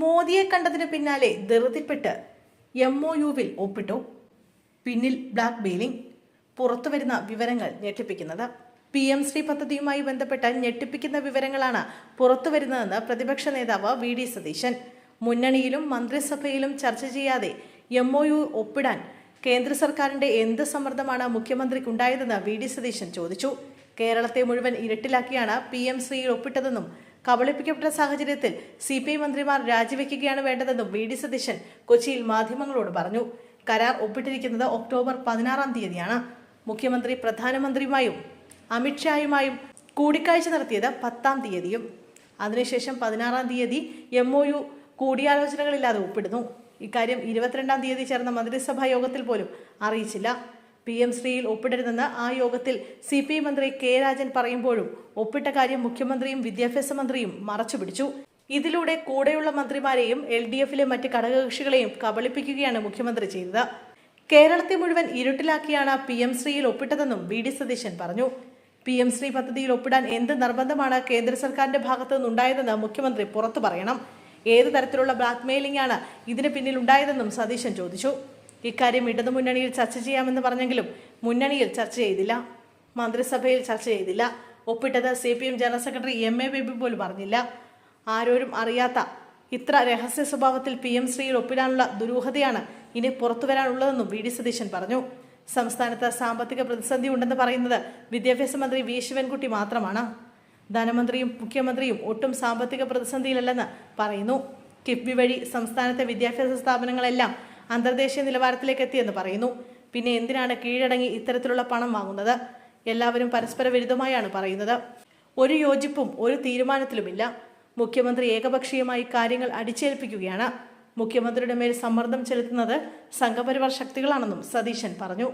മോദിയെ കണ്ടതിന് പിന്നാലെ ധൃതിപ്പെട്ട് എം ഒ യുവിൽ ഒപ്പിട്ടു. പിന്നിൽ ബ്ലാക്ക് മെയിലിംഗ് പുറത്തുവരുന്ന വിവരങ്ങൾ ഞെട്ടിപ്പിക്കുന്നത്. പി എം ശ്രീ പദ്ധതിയുമായി ബന്ധപ്പെട്ട ഞെട്ടിപ്പിക്കുന്ന വിവരങ്ങളാണ് പുറത്തുവരുന്നതെന്ന് പ്രതിപക്ഷ നേതാവ് വി ഡി സതീശൻ. മുന്നണിയിലും മന്ത്രിസഭയിലും ചർച്ച ചെയ്യാതെ എം ഒ യു ഒപ്പിടാൻ കേന്ദ്ര സർക്കാരിന്റെ എന്ത് സമ്മർദ്ദമാണ് മുഖ്യമന്ത്രിക്കുണ്ടായതെന്ന് വി ഡി സതീശൻ ചോദിച്ചു. കേരളത്തെ മുഴുവൻ ഇരട്ടിലാക്കിയാണ് പി എം ശ്രീയിൽ ഒപ്പിട്ടതെന്നും കബളിപ്പിക്കപ്പെട്ട സാഹചര്യത്തിൽ സി പി ഐ മന്ത്രിമാർ രാജിവെക്കുകയാണ് വേണ്ടതെന്നും വി ഡി സതീശൻ കൊച്ചിയിൽ മാധ്യമങ്ങളോട് പറഞ്ഞു. കരാർ ഒപ്പിട്ടിരിക്കുന്നത് ഒക്ടോബർ പതിനാറാം തീയതിയാണ്. മുഖ്യമന്ത്രി പ്രധാനമന്ത്രിയുമായും അമിത്ഷായുമായും കൂടിക്കാഴ്ച നടത്തിയത് പത്താം തീയതിയും. അതിനുശേഷം പതിനാറാം തീയതി എം ഒ യു കൂടിയാലോചനകളില്ലാതെ ഒപ്പിടുന്നു. ഇക്കാര്യം ഇരുപത്തിരണ്ടാം തീയതി ചേർന്ന മന്ത്രിസഭാ യോഗത്തിൽ പോലും അറിയിച്ചില്ല. പി എം ശ്രീയിൽ ഒപ്പിടരുതെന്ന് ആ യോഗത്തിൽ സി പി ഐ മന്ത്രി കെ രാജൻ പറയുമ്പോഴും ഒപ്പിട്ട കാര്യം മുഖ്യമന്ത്രിയും വിദ്യാഭ്യാസ മന്ത്രിയും മറച്ചുപിടിച്ചു. ഇതിലൂടെ കൂടെയുള്ള മന്ത്രിമാരെയും എൽ ഡി എഫിലെ മറ്റ് ഘടകകക്ഷികളെയും കബളിപ്പിക്കുകയാണ് മുഖ്യമന്ത്രി ചെയ്തത്. കേരളത്തെ മുഴുവൻ ഇരുട്ടിലാക്കിയാണ് പി എം ശ്രീയിൽ ഒപ്പിട്ടതെന്നും വി ഡി സതീശൻ പറഞ്ഞു. പി എം ശ്രീ പദ്ധതിയിൽ ഒപ്പിടാൻ എന്ത് നിർബന്ധമാണ് കേന്ദ്ര സർക്കാരിന്റെ ഭാഗത്തു നിന്നുണ്ടായതെന്ന് മുഖ്യമന്ത്രി പുറത്തു പറയണം. ഏത് തരത്തിലുള്ള ബ്ലാക്ക്മെയിലിംഗ് ആണ് ഇതിന് പിന്നിൽ ഉണ്ടായതെന്നും സതീശൻ ചോദിച്ചു. ഇക്കാര്യം ഇടതുമുന്നണിയിൽ ചർച്ച ചെയ്യാമെന്ന് പറഞ്ഞെങ്കിലും മുന്നണിയിൽ ചർച്ച ചെയ്തില്ല. മന്ത്രിസഭയിൽ ചർച്ച ചെയ്തില്ല. ഒപ്പിട്ടത് C P M general secretary M A Baby പോലും പറഞ്ഞില്ല. ആരോരും അറിയാത്ത ഇത്ര രഹസ്യ സ്വഭാവത്തിൽ പി എം ശ്രീയിൽ ഒപ്പിടാനുള്ള ദുരൂഹതയാണ് ഇനി പുറത്തു വരാനുള്ളതെന്നും വി ഡി സതീശൻ പറഞ്ഞു. സംസ്ഥാനത്ത് സാമ്പത്തിക പ്രതിസന്ധി ഉണ്ടെന്ന് പറയുന്നത് വിദ്യാഭ്യാസ മന്ത്രി വി ശിവൻകുട്ടി മാത്രമാണ്. ധനമന്ത്രിയും മുഖ്യമന്ത്രിയും ഒട്ടും സാമ്പത്തിക പ്രതിസന്ധിയിലല്ലെന്ന് പറയുന്നു. കിഫ്ബി വഴി സംസ്ഥാനത്തെ വിദ്യാഭ്യാസ സ്ഥാപനങ്ങളെല്ലാം അന്തർദേശീയ നിലവാരത്തിലേക്ക് എത്തിയെന്ന് പറയുന്നു. പിന്നെ എന്തിനാണ് കീഴടങ്ങി ഇത്തരത്തിലുള്ള പണം വാങ്ങുന്നത്? എല്ലാവരും പരസ്പര വിരുദ്ധമായാണ് പറയുന്നത്. ഒരു യോജിപ്പും ഒരു തീരുമാനത്തിലുമില്ല. മുഖ്യമന്ത്രി ഏകപക്ഷീയമായി കാര്യങ്ങൾ അടിച്ചേൽപ്പിക്കുകയാണ്. മുഖ്യമന്ത്രിയുടെ മേൽ സമ്മർദ്ദം ചെലുത്തുന്നത് സംഘപരിവാർ ശക്തികളാണെന്നും സതീശൻ പറഞ്ഞു.